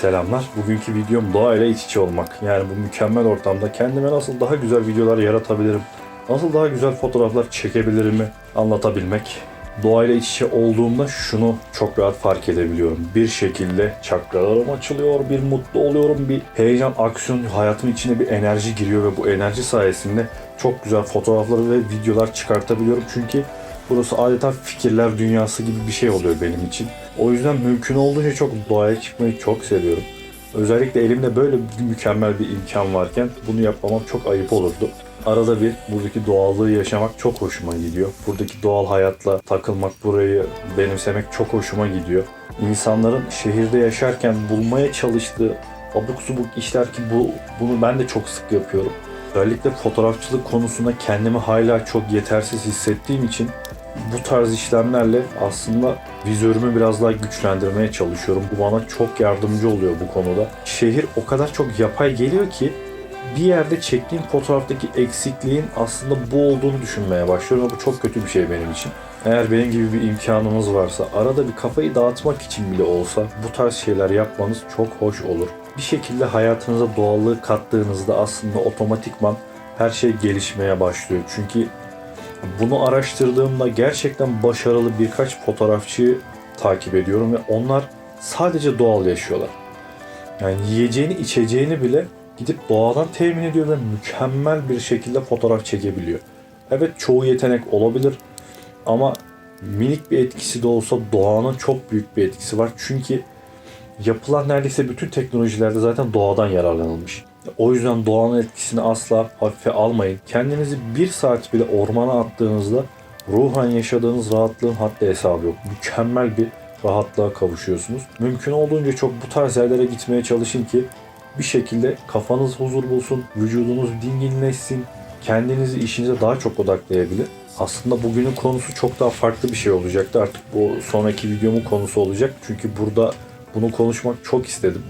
Selamlar. Bugünkü videom doğayla iç içe olmak. Yani bu mükemmel ortamda kendime nasıl daha güzel videolar yaratabilirim, nasıl daha güzel fotoğraflar çekebilirimi anlatabilmek. Doğayla iç içe olduğumda şunu çok rahat fark edebiliyorum. Bir şekilde çakralarım açılıyor, bir mutlu oluyorum, bir heyecan, aksiyon, hayatımın içine bir enerji giriyor ve bu enerji sayesinde çok güzel fotoğraflar ve videolar çıkartabiliyorum. Çünkü Burası adeta fikirler dünyası gibi bir şey oluyor benim için. O yüzden mümkün olduğunca çok doğaya çıkmayı çok seviyorum. Özellikle elimde böyle mükemmel bir imkan varken bunu yapmamam çok ayıp olurdu. Arada bir buradaki doğallığı yaşamak çok hoşuma gidiyor. Buradaki doğal hayatla takılmak, burayı benimsemek çok hoşuma gidiyor. İnsanların şehirde yaşarken bulmaya çalıştığı abuk subuk işler ki bu bunu ben de çok sık yapıyorum. Özellikle fotoğrafçılık konusunda kendimi hala çok yetersiz hissettiğim için bu tarz işlemlerle aslında vizörümü biraz daha güçlendirmeye çalışıyorum. Bu bana çok yardımcı oluyor bu konuda. Şehir o kadar çok yapay geliyor ki bir yerde çektiğim fotoğraftaki eksikliğin aslında bu olduğunu düşünmeye başlıyorum bu çok kötü bir şey benim için. Eğer benim gibi bir imkanınız varsa arada bir kafayı dağıtmak için bile olsa bu tarz şeyler yapmanız çok hoş olur. Bir şekilde hayatınıza doğallığı kattığınızda aslında otomatikman her şey gelişmeye başlıyor. Çünkü bunu araştırdığımda gerçekten başarılı birkaç fotoğrafçıyı takip ediyorum ve onlar sadece doğal yaşıyorlar. Yani yiyeceğini içeceğini bile gidip doğadan temin ediyor ve mükemmel bir şekilde fotoğraf çekebiliyor. Evet çoğu yetenek olabilir ama minik bir etkisi de olsa doğanın çok büyük bir etkisi var. Çünkü yapılan neredeyse bütün teknolojilerde zaten doğadan yararlanılmış. O yüzden doğanın etkisini asla hafife almayın. Kendinizi bir saat bile ormana attığınızda ruhan yaşadığınız rahatlığın haddi hesabı yok. Mükemmel bir rahatlığa kavuşuyorsunuz. Mümkün olduğunca çok bu tarz yerlere gitmeye çalışın ki bir şekilde kafanız huzur bulsun, vücudunuz dinginleşsin, kendinizi işinize daha çok odaklayabilir. Aslında bugünün konusu çok daha farklı bir şey olacaktı. Artık bu sonraki videomun konusu olacak. Çünkü burada bunu konuşmak çok istedim.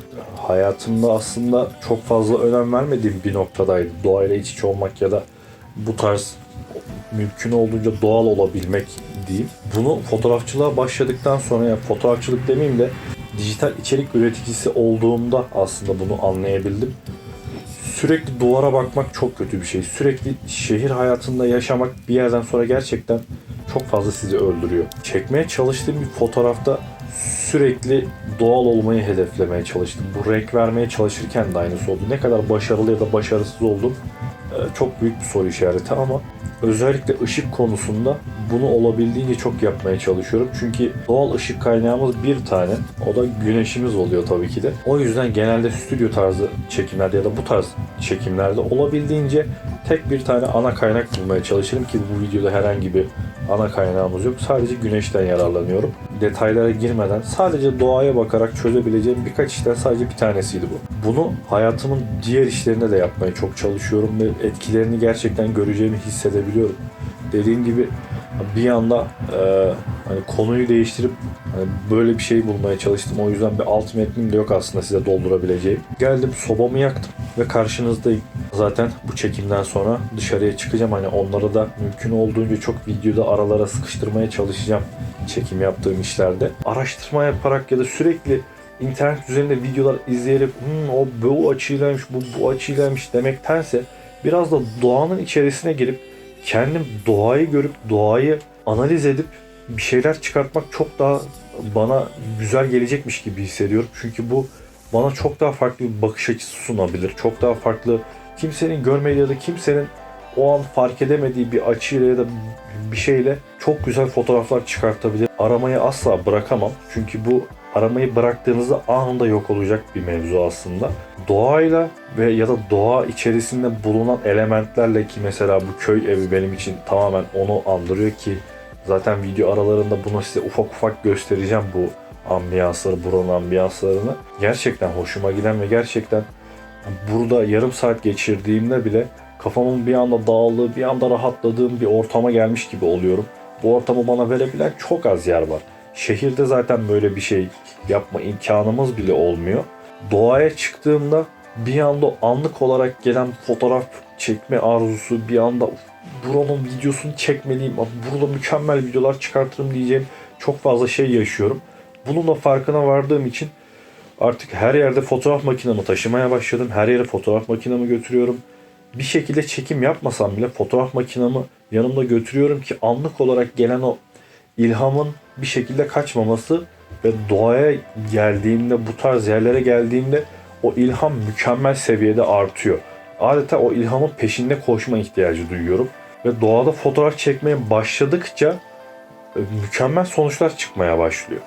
Hayatımda aslında çok fazla önem vermediğim bir noktadaydı. Doğayla iç içe olmak ya da bu tarz mümkün olduğunca doğal olabilmek diyeyim. Bunu fotoğrafçılığa başladıktan sonra ya fotoğrafçılık demeyeyim de dijital içerik üreticisi olduğumda aslında bunu anlayabildim. Sürekli duvara bakmak çok kötü bir şey. Sürekli şehir hayatında yaşamak bir yerden sonra gerçekten çok fazla sizi öldürüyor. Çekmeye çalıştığım bir fotoğrafta sürekli doğal olmayı hedeflemeye çalıştım. Bu renk vermeye çalışırken de aynısı oldu. Ne kadar başarılı ya da başarısız oldum e, çok büyük bir soru işareti ama özellikle ışık konusunda bunu olabildiğince çok yapmaya çalışıyorum. Çünkü doğal ışık kaynağımız bir tane. O da güneşimiz oluyor tabii ki de. O yüzden genelde stüdyo tarzı çekimlerde ya da bu tarz çekimlerde olabildiğince tek bir tane ana kaynak bulmaya çalışırım ki bu videoda herhangi bir ana kaynağımız yok. Sadece güneşten yararlanıyorum. Detaylara girmeden sadece doğaya bakarak çözebileceğim birkaç işten sadece bir tanesiydi bu. Bunu hayatımın diğer işlerinde de yapmaya çok çalışıyorum ve etkilerini gerçekten göreceğimi hissedebiliyorum. Dediğim gibi bir anda e, hani konuyu değiştirip böyle bir şey bulmaya çalıştım. O yüzden bir alt metnim de yok aslında size doldurabileceğim. Geldim sobamı yaktım ve karşınızdayım. Zaten bu çekimden sonra dışarıya çıkacağım. Hani onları da mümkün olduğunca çok videoda aralara sıkıştırmaya çalışacağım çekim yaptığım işlerde. Araştırma yaparak ya da sürekli internet üzerinde videolar izleyerek "Hmm, o bu açıylaymış, bu bu açıylaymış demektense biraz da doğanın içerisine girip kendim doğayı görüp doğayı analiz edip bir şeyler çıkartmak çok daha bana güzel gelecekmiş gibi hissediyorum. Çünkü bu bana çok daha farklı bir bakış açısı sunabilir. Çok daha farklı kimsenin görmediği ya da kimsenin o an fark edemediği bir açıyla ya da bir şeyle çok güzel fotoğraflar çıkartabilir. Aramayı asla bırakamam. Çünkü bu aramayı bıraktığınızda anında yok olacak bir mevzu aslında. Doğayla ve ya da doğa içerisinde bulunan elementlerle ki mesela bu köy evi benim için tamamen onu andırıyor ki zaten video aralarında bunu size ufak ufak göstereceğim bu ambiyansları, buranın ambiyanslarını. Gerçekten hoşuma giden ve gerçekten burada yarım saat geçirdiğimde bile kafamın bir anda dağıldığı, bir anda rahatladığım bir ortama gelmiş gibi oluyorum. Bu ortamı bana verebilen çok az yer var. Şehirde zaten böyle bir şey yapma imkanımız bile olmuyor. Doğaya çıktığımda bir anda anlık olarak gelen fotoğraf çekme arzusu, bir anda "Uf, buranın videosunu çekmeliyim, burada mükemmel videolar çıkartırım diyeceğim çok fazla şey yaşıyorum. Bunun da farkına vardığım için artık her yerde fotoğraf makinemi taşımaya başladım. Her yere fotoğraf makinemi götürüyorum. Bir şekilde çekim yapmasam bile fotoğraf makinemi yanımda götürüyorum ki anlık olarak gelen o ilhamın bir şekilde kaçmaması ve doğaya geldiğimde bu tarz yerlere geldiğimde o ilham mükemmel seviyede artıyor. Adeta o ilhamın peşinde koşma ihtiyacı duyuyorum ve doğada fotoğraf çekmeye başladıkça e, mükemmel sonuçlar çıkmaya başlıyor.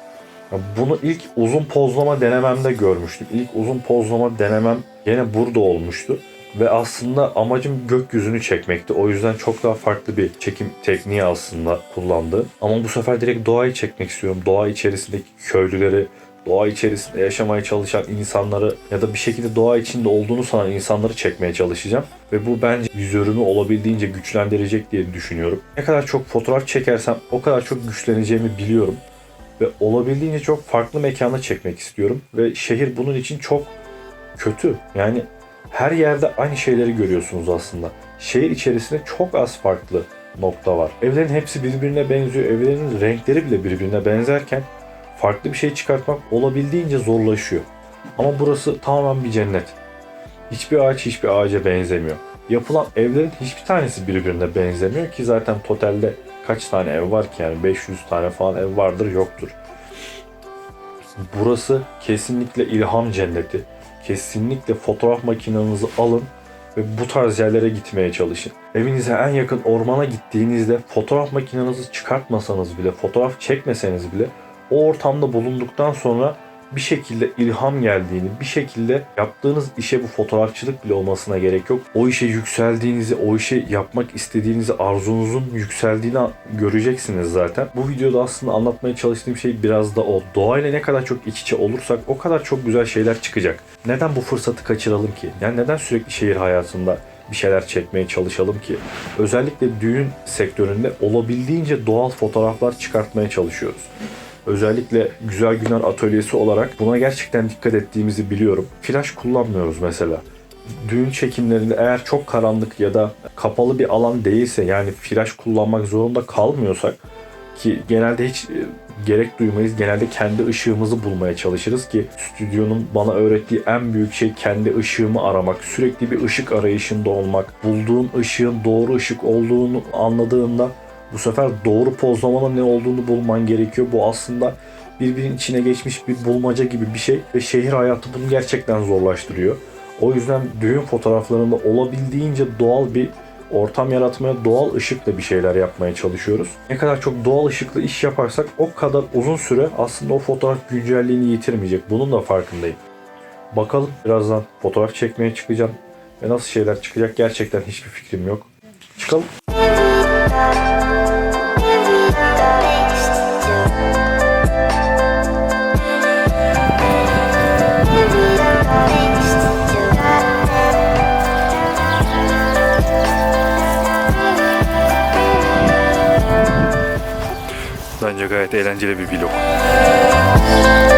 Bunu ilk uzun pozlama denememde görmüştüm. İlk uzun pozlama denemem gene burada olmuştu. Ve aslında amacım gökyüzünü çekmekti. O yüzden çok daha farklı bir çekim tekniği aslında kullandı. Ama bu sefer direkt doğayı çekmek istiyorum. Doğa içerisindeki köylüleri, doğa içerisinde yaşamaya çalışan insanları ya da bir şekilde doğa içinde olduğunu sanan insanları çekmeye çalışacağım. Ve bu bence vizörümü olabildiğince güçlendirecek diye düşünüyorum. Ne kadar çok fotoğraf çekersem o kadar çok güçleneceğimi biliyorum. Ve olabildiğince çok farklı mekana çekmek istiyorum. Ve şehir bunun için çok kötü. Yani her yerde aynı şeyleri görüyorsunuz aslında. Şehir içerisinde çok az farklı nokta var. Evlerin hepsi birbirine benziyor. Evlerin renkleri bile birbirine benzerken farklı bir şey çıkartmak olabildiğince zorlaşıyor. Ama burası tamamen bir cennet. Hiçbir ağaç hiçbir ağaca benzemiyor. Yapılan evlerin hiçbir tanesi birbirine benzemiyor ki zaten totalde kaç tane ev var ki yani 500 tane falan ev vardır yoktur. Burası kesinlikle ilham cenneti. Kesinlikle fotoğraf makinenizi alın ve bu tarz yerlere gitmeye çalışın. Evinize en yakın ormana gittiğinizde fotoğraf makinenizi çıkartmasanız bile, fotoğraf çekmeseniz bile o ortamda bulunduktan sonra bir şekilde ilham geldiğini, bir şekilde yaptığınız işe bu fotoğrafçılık bile olmasına gerek yok. O işe yükseldiğinizi, o işe yapmak istediğinizi, arzunuzun yükseldiğini göreceksiniz zaten. Bu videoda aslında anlatmaya çalıştığım şey biraz da o. Doğayla ne kadar çok iç içe olursak o kadar çok güzel şeyler çıkacak. Neden bu fırsatı kaçıralım ki? Yani neden sürekli şehir hayatında bir şeyler çekmeye çalışalım ki? Özellikle düğün sektöründe olabildiğince doğal fotoğraflar çıkartmaya çalışıyoruz. Özellikle Güzel Günler Atölyesi olarak buna gerçekten dikkat ettiğimizi biliyorum. Flash kullanmıyoruz mesela. Düğün çekimlerinde eğer çok karanlık ya da kapalı bir alan değilse yani flash kullanmak zorunda kalmıyorsak ki genelde hiç e, gerek duymayız. Genelde kendi ışığımızı bulmaya çalışırız ki stüdyonun bana öğrettiği en büyük şey kendi ışığımı aramak. Sürekli bir ışık arayışında olmak. Bulduğun ışığın doğru ışık olduğunu anladığında bu sefer doğru pozlamanın ne olduğunu bulman gerekiyor. Bu aslında birbirinin içine geçmiş bir bulmaca gibi bir şey ve şehir hayatı bunu gerçekten zorlaştırıyor. O yüzden düğün fotoğraflarında olabildiğince doğal bir ortam yaratmaya, doğal ışıkla bir şeyler yapmaya çalışıyoruz. Ne kadar çok doğal ışıklı iş yaparsak o kadar uzun süre aslında o fotoğraf güncelliğini yitirmeyecek. Bunun da farkındayım. Bakalım birazdan fotoğraf çekmeye çıkacağım ve nasıl şeyler çıkacak gerçekten hiçbir fikrim yok. Çıkalım. Gayet eğlenceli bir vlog. Happy